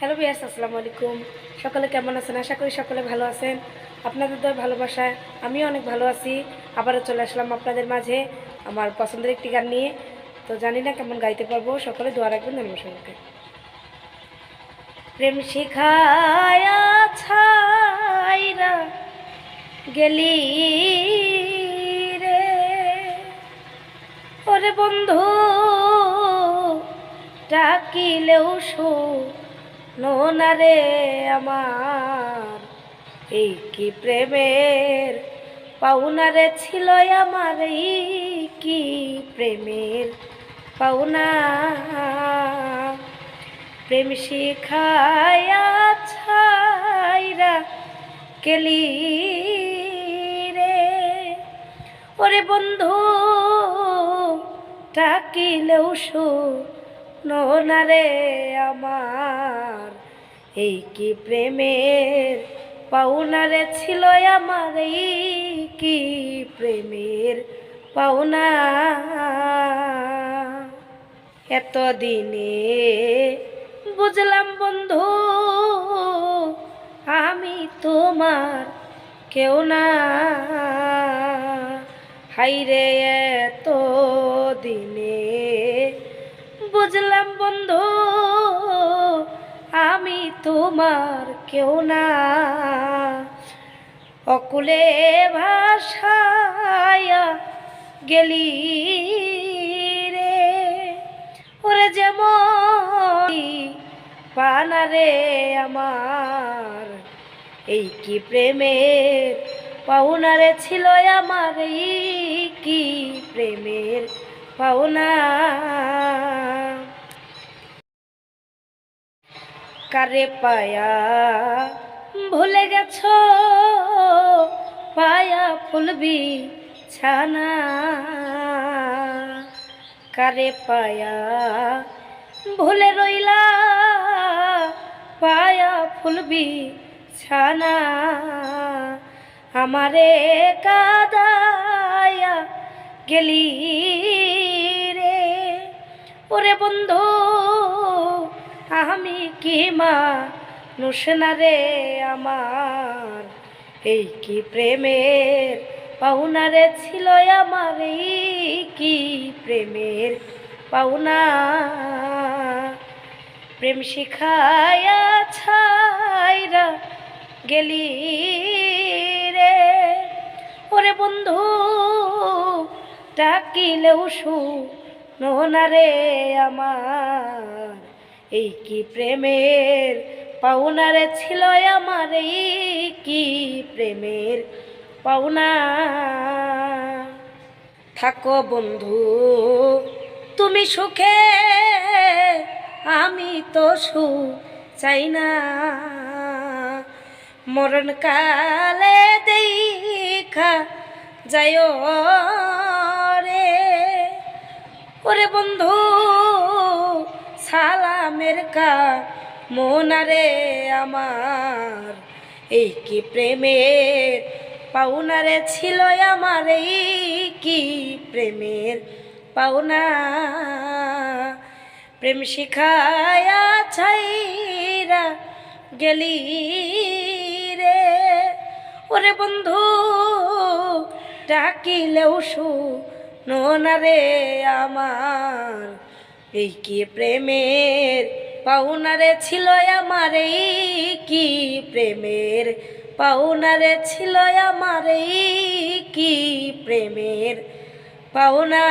Hello বিয়াস আসসালামু আলাইকুম। সকলে কেমন আছেন? আশা করি সকলে ভালো আছেন। আপনাদের দয় ভালোবাসায় আমিও অনেক ভালো আছি। আবারও চলে আসলাম আপনাদের মাঝে আমার পছন্দের একটি গান নিয়ে। তো জানি না কেমন গাইতে পারব, সকলে দোয়া রাখবেন আমার সঙ্গে প্রেম শিখায়া গেলি রে। ওরে বন্ধু, ডাকিলেও শো নোনা আমার, এই কি প্রেমের পাওনা রে ছিল আমার, এই কি প্রেমের পাওনা? প্রেম শিখায়া ছাইরা কেলি রে। ওরে বন্ধু, ডাকিলেও শো না রে আমার। এই কি প্রেমের পাওনারে ছিল আমার? এই কি প্রেমের পাওনা? এতদিনে বুঝলাম বন্ধু, আমি তোমার কেউ না। হাইরে এত দিনে বুঝলাম বন্ধু, আমি তোমার কেউ না। অকুলে ভাষায়া গেলি রে, ওরে যেমন পানারে আমার, এই কি প্রেমের পাওনারে ছিল আমার, এই কি প্রেমের পাওনা? কারে পায়া? ভুলে গেছ? পায়া ফুলবি ছানা কারে পায়া? ভুলে রইলা? পায়া ফুলবি ছানা আমারে কাদায়া গেলি রে। ওরে বন্ধু আমি কি মা? নুসনা রে আমার। এই কি প্রেমের পাওনা ছিল আমার? এই কি প্রেমের পাওনা? প্রেম শিখায়া ছাইরা গেলি রে। ওরে বন্ধু, ডাকিলেও শু নোনা রে আমার। এই কি প্রেমের পাওনারে ছিল আমার? এই কি প্রেমের পাওনা থাকো বন্ধু, তুমি সুখে, আমি তো সুখ চাই না। মরণ কালে দেখা যায় রে। ওরে বন্ধু সালামের কা মোনারে আমার? এই কি প্রেমের পাওনারে ছিল আমার? এই কি প্রেমের পাওনা? প্রেম শিখায়া ছাইরা গেলি রে। ওরে বন্ধু, ডাকিলেও শু নোনা রে আমার। এই কি প্রেমের পাওনারে ছিল আমার এই কি প্রেমের? পাওনারে ছিল আমার এই কি প্রেমের পাওনা?